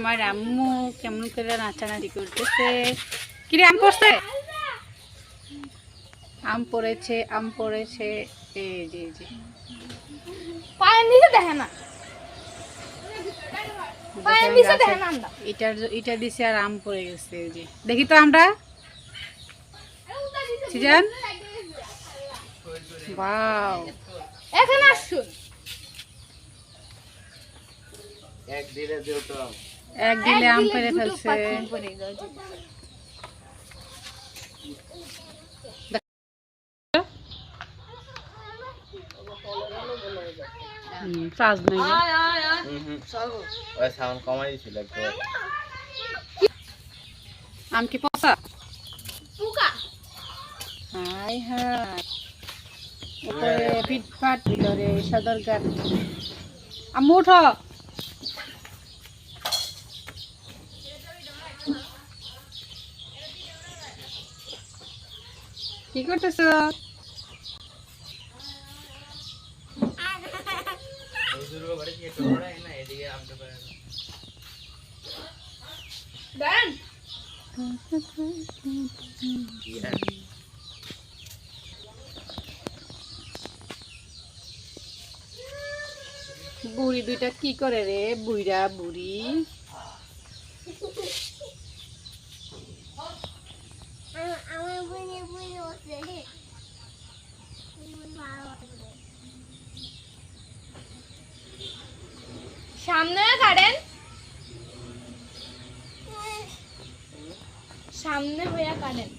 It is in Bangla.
আমার আম্মু কেমন করে নাচানাচি করতেছে? কিরে আম পড়ছে? আম পড়েছে আম পড়েছে। এই যে পায়ের নিচে দেখে না। এটা দিছে আর আম পড়ে গেছে যে। দেখি তো আমরা। সিজান? বাও এখানে আসুন। এক এক দিলে আম পেরে দুটো ফেলছে। পাঁচ নাই সাউন্ড কমাই আম কি পচা হাই হাই। উপরে পিটপাট ভিতরে সদরঘাট আম্মু উঠো। কি করতেছ? বুড়ি দুইটা কি করে রে? বুড়া বুড়ি। সামনে কাটেন সামনে হইয়া কাটেন